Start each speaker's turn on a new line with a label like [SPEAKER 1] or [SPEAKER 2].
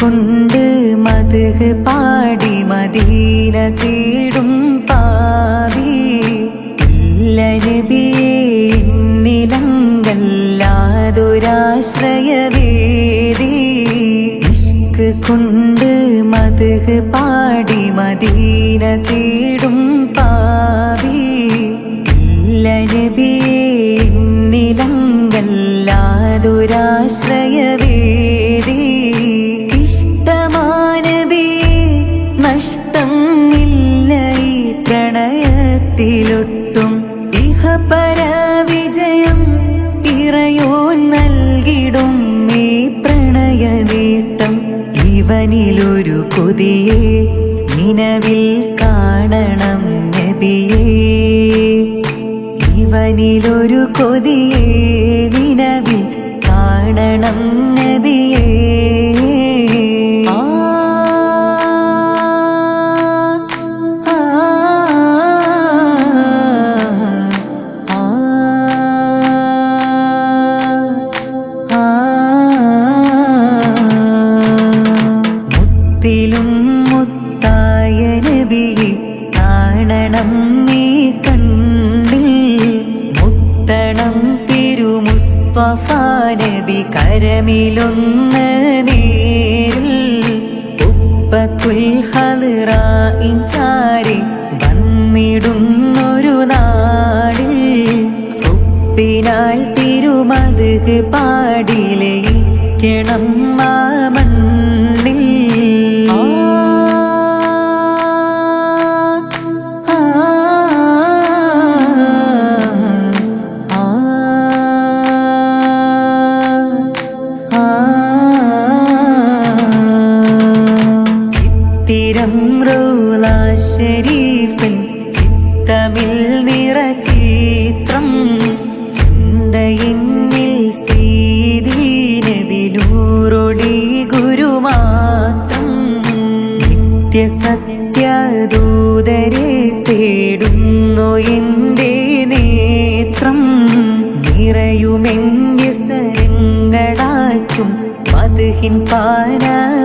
[SPEAKER 1] கொண்டு மதுகு பாடி மதீன தேடும் കൊണ്ട് മതക് പാടി മദീന തേടും പാവി. ഇല്ല നബിയേ നിലങ്കല്ലാതൊരാശ്രയവേദി ഇഷ്ടമാനബിയേ നഷ്ടം ഇല്ല ഈ പ്രണയത്തിലൊട്ടും. ഇഹപര ഇവനിലൊരു കൊതിയെ നിലവിൽ കാണണം നബിയേ. ജീവനിലൊരു കൊതിയെ മുത്തിലും മുത്തായ നബിയെ കാണണം നീ കണ്ടിൽ. മുത്തണം തിരുമുസ്തഫ നബി കരമിലൊന്ന് നേരിൽ. ഉപ്പത്തുൽ ചാരി വന്നിടുന്നൊരു നാടിൽ ഉപ്പിനാൽ തിരുമത് പാടിലേക്കണം ആ റോള ഷരീഫിൽ ചിത്തമിൽ നിറചിത്രം ചിന്തയിന്നിൽ സീതീനവിനൂറൊടി ഗുരുമാത്രം നിത്യസത്യദൂതരെ തേടുന്നു എന്റെ നേത്രം. നിറയുമെന്റെ സരങ്ങളാറ്റും മധുഹിൻ പാനപാത്രം